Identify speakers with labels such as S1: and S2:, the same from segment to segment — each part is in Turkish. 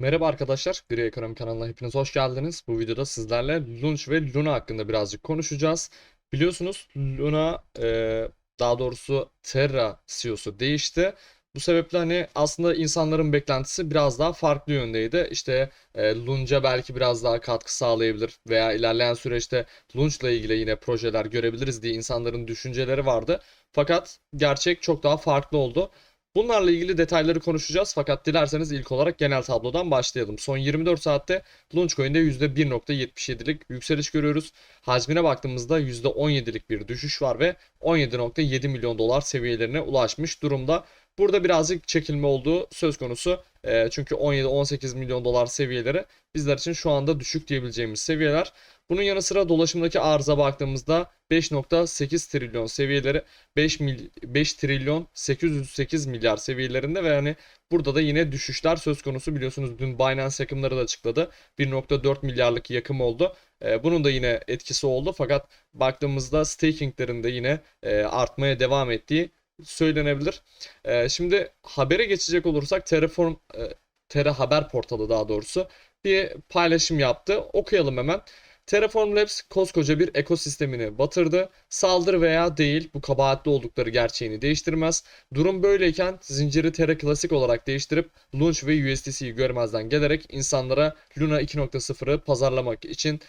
S1: Merhaba arkadaşlar, Gri Ekonomi kanalına hepiniz hoş geldiniz. Bu videoda sizlerle Launch ve Luna hakkında birazcık konuşacağız. Biliyorsunuz Luna, e, daha doğrusu Terra CEO'su değişti. Bu sebeple hani aslında insanların beklentisi biraz daha farklı yöndeydi. İşte e, Launch'a belki biraz daha katkı sağlayabilir veya ilerleyen süreçte Launch'la ilgili yine projeler görebiliriz diye insanların düşünceleri vardı. Fakat gerçek çok daha farklı oldu. Bunlarla ilgili detayları konuşacağız fakat dilerseniz ilk olarak genel tablodan başlayalım. Son 24 saatte Launchcoin'de %1.77'lik yükseliş görüyoruz. Hacmine baktığımızda %17'lik bir düşüş var ve 17.7 milyon dolar seviyelerine ulaşmış durumda. Burada birazcık çekilme olduğu söz konusu. E, çünkü 17-18 milyon dolar seviyeleri bizler için şu anda düşük diyebileceğimiz seviyeler. Bunun yanı sıra dolaşımdaki arıza baktığımızda 5.8 trilyon seviyeleri 5, mil, 5 trilyon 808 milyar seviyelerinde ve hani burada da yine düşüşler söz konusu biliyorsunuz dün Binance yakımları da açıkladı 1.4 milyarlık yakım oldu. E, bunun da yine etkisi oldu fakat baktığımızda stakinglerin de yine e, artmaya devam ettiği söylenebilir. E, şimdi habere geçecek olursak Terraform e, Terra Haber portalı daha doğrusu bir paylaşım yaptı. Okuyalım hemen. Terraform Labs koskoca bir ekosistemini batırdı. Saldır veya değil bu kabahatli oldukları gerçeğini değiştirmez. Durum böyleyken zinciri Terra Klasik olarak değiştirip Launch ve USDC'yi görmezden gelerek insanlara Luna 2.0'ı pazarlamak için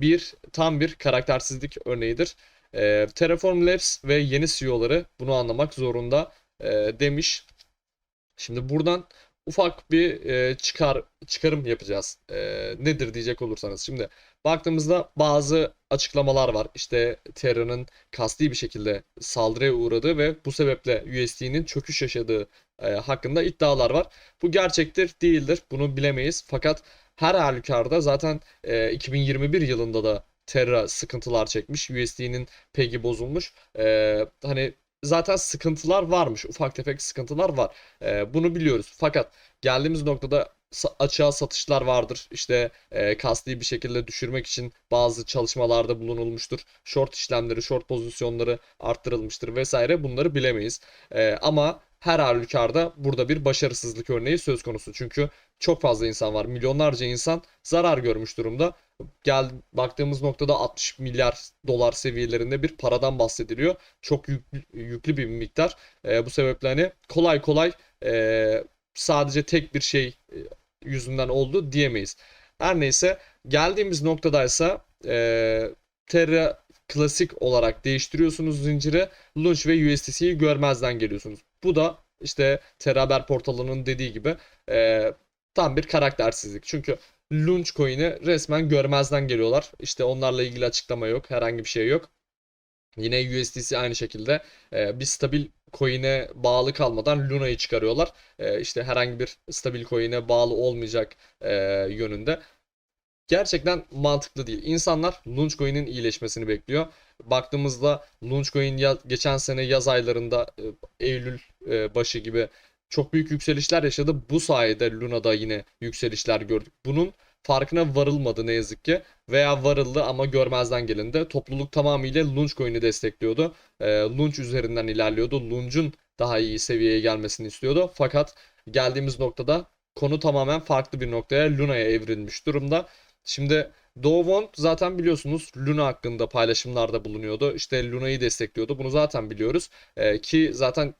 S1: bir tam bir karaktersizlik örneğidir. E, Terraform Labs ve yeni CEO'ları bunu anlamak zorunda e, demiş. Şimdi buradan ufak bir e, çıkar çıkarım yapacağız. E, nedir diyecek olursanız. Şimdi baktığımızda bazı açıklamalar var. İşte Terra'nın kasti bir şekilde saldırıya uğradığı ve bu sebeple USD'nin çöküş yaşadığı e, hakkında iddialar var. Bu gerçektir, değildir. Bunu bilemeyiz. Fakat her halükarda zaten e, 2021 yılında da Terra sıkıntılar çekmiş. USD'nin pegi bozulmuş. E, hani zaten sıkıntılar varmış. Ufak tefek sıkıntılar var. E, bunu biliyoruz. Fakat geldiğimiz noktada açığa satışlar vardır. İşte e, kasti bir şekilde düşürmek için bazı çalışmalarda bulunulmuştur. Short işlemleri, short pozisyonları arttırılmıştır vesaire. Bunları bilemeyiz. E, ama her halükarda burada bir başarısızlık örneği söz konusu. Çünkü çok fazla insan var. Milyonlarca insan zarar görmüş durumda. Gel baktığımız noktada 60 milyar dolar seviyelerinde bir paradan bahsediliyor. Çok yüklü, yüklü bir miktar. E, bu sebeple hani kolay kolay e, sadece tek bir şey e, yüzünden oldu diyemeyiz. Her neyse geldiğimiz noktadaysa e, Terra klasik olarak değiştiriyorsunuz zinciri. Launch ve USDC'yi görmezden geliyorsunuz. Bu da işte Terra Haber portalının dediği gibi e, tam bir karaktersizlik. Çünkü Launch coin'i resmen görmezden geliyorlar. İşte onlarla ilgili açıklama yok. Herhangi bir şey yok. Yine USDC aynı şekilde e, bir stabil coin'e bağlı kalmadan Luna'yı çıkarıyorlar. E, işte herhangi bir stabil coin'e bağlı olmayacak e, yönünde. Gerçekten mantıklı değil. İnsanlar Launchcoin'in iyileşmesini bekliyor. Baktığımızda Launchcoin geçen sene yaz aylarında e, Eylül e, başı gibi çok büyük yükselişler yaşadı. Bu sayede Luna'da yine yükselişler gördük. Bunun farkına varılmadı ne yazık ki. Veya varıldı ama görmezden gelindi. Topluluk tamamıyla Launchcoin'i destekliyordu. E, Launch üzerinden ilerliyordu. Launch'un daha iyi seviyeye gelmesini istiyordu. Fakat geldiğimiz noktada konu tamamen farklı bir noktaya Luna'ya evrilmiş durumda. Şimdi Dovon zaten biliyorsunuz Luna hakkında paylaşımlarda bulunuyordu. İşte Luna'yı destekliyordu. Bunu zaten biliyoruz. Ee, ki zaten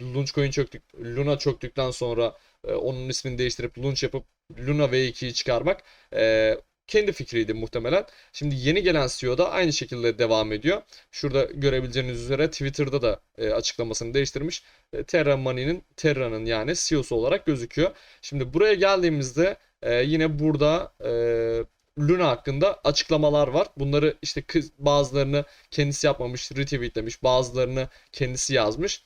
S1: Launchcoin çöktük, Luna çöktükten sonra e, onun ismini değiştirip Launch yapıp Luna V2'yi çıkarmak e, kendi fikriydi muhtemelen. Şimdi yeni gelen CEO da aynı şekilde devam ediyor. Şurada görebileceğiniz üzere Twitter'da da e, açıklamasını değiştirmiş. E, Terra Money'nin Terra'nın yani CEO'su olarak gözüküyor. Şimdi buraya geldiğimizde e, yine burada e, Luna hakkında açıklamalar var. Bunları işte kız, bazılarını kendisi yapmamış, retweetlemiş, bazılarını kendisi yazmış.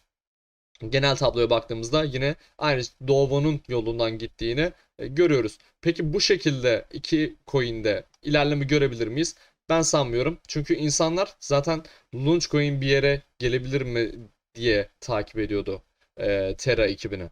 S1: Genel tabloya baktığımızda yine aynı Dovon'un yolundan gittiğini e, görüyoruz. Peki bu şekilde iki coin'de ilerleme görebilir miyiz? Ben sanmıyorum. Çünkü insanlar zaten Launchcoin bir yere gelebilir mi diye takip ediyordu e, Terra ekibini.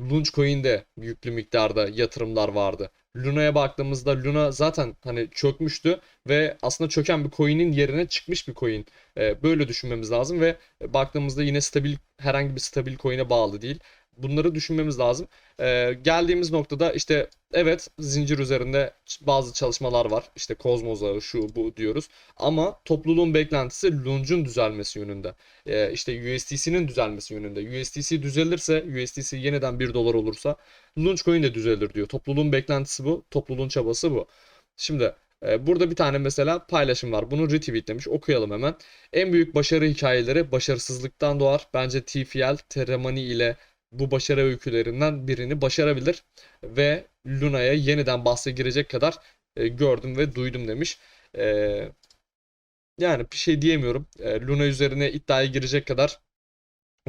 S1: Launchcoin'de yüklü miktarda yatırımlar vardı. Luna'ya baktığımızda Luna zaten hani çökmüştü ve aslında çöken bir coin'in yerine çıkmış bir coin. Ee, böyle düşünmemiz lazım ve baktığımızda yine stabil herhangi bir stabil coin'e bağlı değil. Bunları düşünmemiz lazım. Ee, geldiğimiz noktada işte evet zincir üzerinde bazı çalışmalar var. İşte Kozmos ağı şu bu diyoruz. Ama topluluğun beklentisi Lunge'un düzelmesi yönünde. Ee, işte USDC'nin düzelmesi yönünde. USDC düzelirse, USDC yeniden 1 dolar olursa Lunge coin de düzelir diyor. Topluluğun beklentisi bu. Topluluğun çabası bu. Şimdi e, burada bir tane mesela paylaşım var. Bunu retweetlemiş. Okuyalım hemen. En büyük başarı hikayeleri başarısızlıktan doğar. Bence TFL, Terramani ile bu başarı öykülerinden birini başarabilir ve Luna'ya yeniden bahse girecek kadar e, gördüm ve duydum demiş. E, yani bir şey diyemiyorum. E, Luna üzerine iddiaya girecek kadar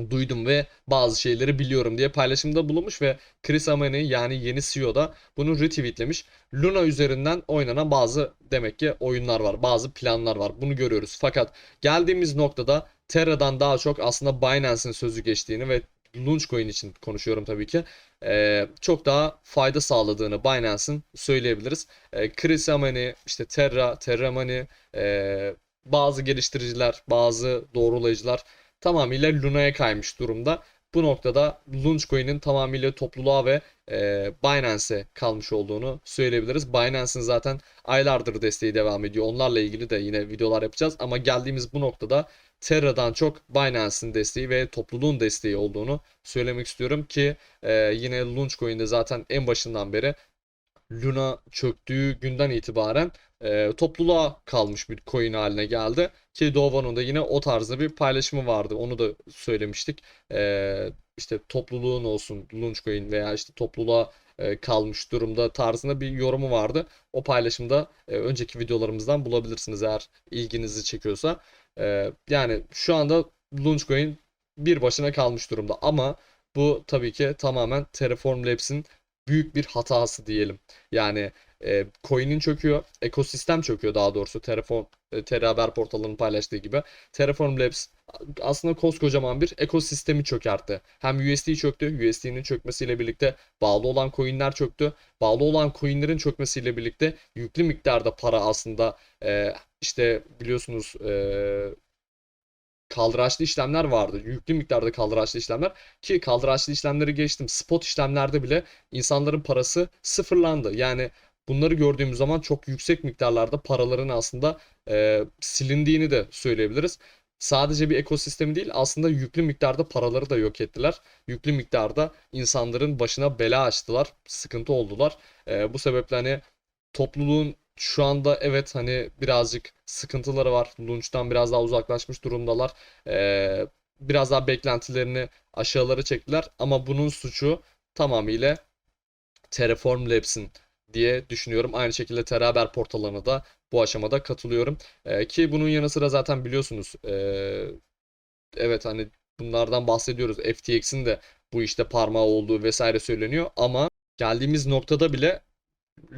S1: duydum ve bazı şeyleri biliyorum diye paylaşımda bulunmuş ve Chris Amani yani yeni CEO da bunu retweetlemiş. Luna üzerinden oynanan bazı demek ki oyunlar var, bazı planlar var. Bunu görüyoruz. Fakat geldiğimiz noktada Terra'dan daha çok aslında Binance'in sözü geçtiğini ve Launchcoin için konuşuyorum tabii ki. Ee, çok daha fayda sağladığını Binance'in söyleyebiliriz. Ee, Chris Amani, işte Terra, Terra Money, e, bazı geliştiriciler, bazı doğrulayıcılar tamamıyla Luna'ya kaymış durumda. Bu noktada Launchcoin'in tamamıyla topluluğa ve e, Binance'e kalmış olduğunu söyleyebiliriz. Binance'in zaten aylardır desteği devam ediyor. Onlarla ilgili de yine videolar yapacağız. Ama geldiğimiz bu noktada Terra'dan çok Binance'in desteği ve topluluğun desteği olduğunu söylemek istiyorum ki e, yine Launchcoin'de zaten en başından beri Luna çöktüğü günden itibaren e, topluluğa kalmış bir coin haline geldi. Ki Dovan'ın da yine o tarzda bir paylaşımı vardı. Onu da söylemiştik. E, işte topluluğun olsun Launchcoin veya işte topluluğa e, kalmış durumda tarzında bir yorumu vardı. O paylaşımda e, önceki videolarımızdan bulabilirsiniz eğer ilginizi çekiyorsa. E, yani şu anda Launchcoin bir başına kalmış durumda ama bu tabii ki tamamen Terraform Labs'in büyük bir hatası diyelim. Yani e, coin'in çöküyor, ekosistem çöküyor daha doğrusu Terraform e, Terra portalının paylaştığı gibi. Terraform Labs aslında koskocaman bir ekosistemi çökertti. Hem USD çöktü, USD'nin çökmesiyle birlikte bağlı olan coin'ler çöktü. Bağlı olan coin'lerin çökmesiyle birlikte yüklü miktarda para aslında e, işte biliyorsunuz e, kaldıraçlı işlemler vardı. Yüklü miktarda kaldıraçlı işlemler ki kaldıraçlı işlemleri geçtim. Spot işlemlerde bile insanların parası sıfırlandı. Yani bunları gördüğümüz zaman çok yüksek miktarlarda paraların aslında e, silindiğini de söyleyebiliriz. Sadece bir ekosistemi değil aslında yüklü miktarda paraları da yok ettiler. Yüklü miktarda insanların başına bela açtılar, sıkıntı oldular. E, bu sebeple hani topluluğun şu anda evet hani birazcık sıkıntıları var. Lunch'tan biraz daha uzaklaşmış durumdalar. Ee, biraz daha beklentilerini aşağılara çektiler. Ama bunun suçu tamamıyla Terraform Labs'in diye düşünüyorum. Aynı şekilde Terraber portalına da bu aşamada katılıyorum. Ee, ki bunun yanı sıra zaten biliyorsunuz ee, evet hani bunlardan bahsediyoruz. FTX'in de bu işte parmağı olduğu vesaire söyleniyor ama geldiğimiz noktada bile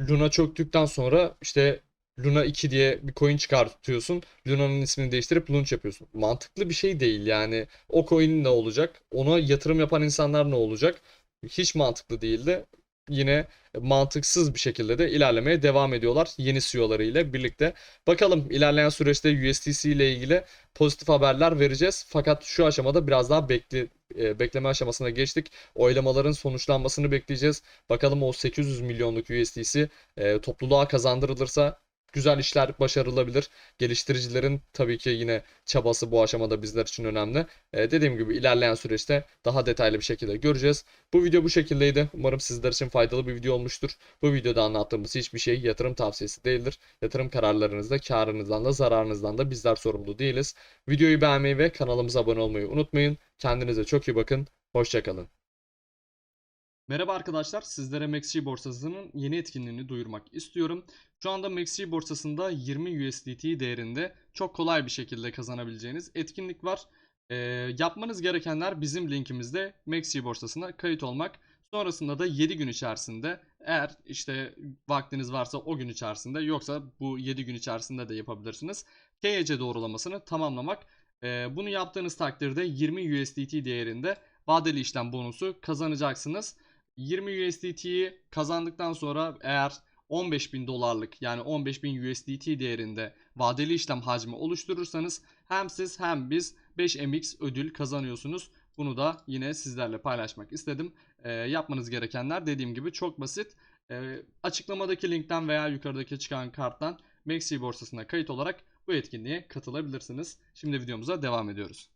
S1: Luna çöktükten sonra işte Luna 2 diye bir coin çıkartıyorsun. Luna'nın ismini değiştirip Launch yapıyorsun. Mantıklı bir şey değil yani. O coin ne olacak? Ona yatırım yapan insanlar ne olacak? Hiç mantıklı değildi. Yine mantıksız bir şekilde de ilerlemeye devam ediyorlar yeni CEO'ları ile birlikte. Bakalım ilerleyen süreçte USDC ile ilgili pozitif haberler vereceğiz. Fakat şu aşamada biraz daha bekli, e, bekleme aşamasına geçtik. Oylamaların sonuçlanmasını bekleyeceğiz. Bakalım o 800 milyonluk USDC e, topluluğa kazandırılırsa güzel işler başarılabilir. Geliştiricilerin tabii ki yine çabası bu aşamada bizler için önemli. Ee, dediğim gibi ilerleyen süreçte daha detaylı bir şekilde göreceğiz. Bu video bu şekildeydi. Umarım sizler için faydalı bir video olmuştur. Bu videoda anlattığımız hiçbir şey yatırım tavsiyesi değildir. Yatırım kararlarınızda karınızdan da zararınızdan da bizler sorumlu değiliz. Videoyu beğenmeyi ve kanalımıza abone olmayı unutmayın. Kendinize çok iyi bakın. Hoşçakalın. Merhaba arkadaşlar, sizlere MaxG borsasının yeni etkinliğini duyurmak istiyorum. Şu anda MaxG borsasında 20 USDT değerinde çok kolay bir şekilde kazanabileceğiniz etkinlik var. Ee, yapmanız gerekenler bizim linkimizde MaxG borsasına kayıt olmak. Sonrasında da 7 gün içerisinde eğer işte vaktiniz varsa o gün içerisinde yoksa bu 7 gün içerisinde de yapabilirsiniz. KYC doğrulamasını tamamlamak. Ee, bunu yaptığınız takdirde 20 USDT değerinde vadeli işlem bonusu kazanacaksınız. 20 USDT'yi kazandıktan sonra eğer 15.000 dolarlık yani 15.000 USDT değerinde vadeli işlem hacmi oluşturursanız hem siz hem biz 5 MX ödül kazanıyorsunuz. Bunu da yine sizlerle paylaşmak istedim. Ee, yapmanız gerekenler dediğim gibi çok basit. Ee, açıklamadaki linkten veya yukarıdaki çıkan karttan Maxi borsasına kayıt olarak bu etkinliğe katılabilirsiniz. Şimdi videomuza devam ediyoruz.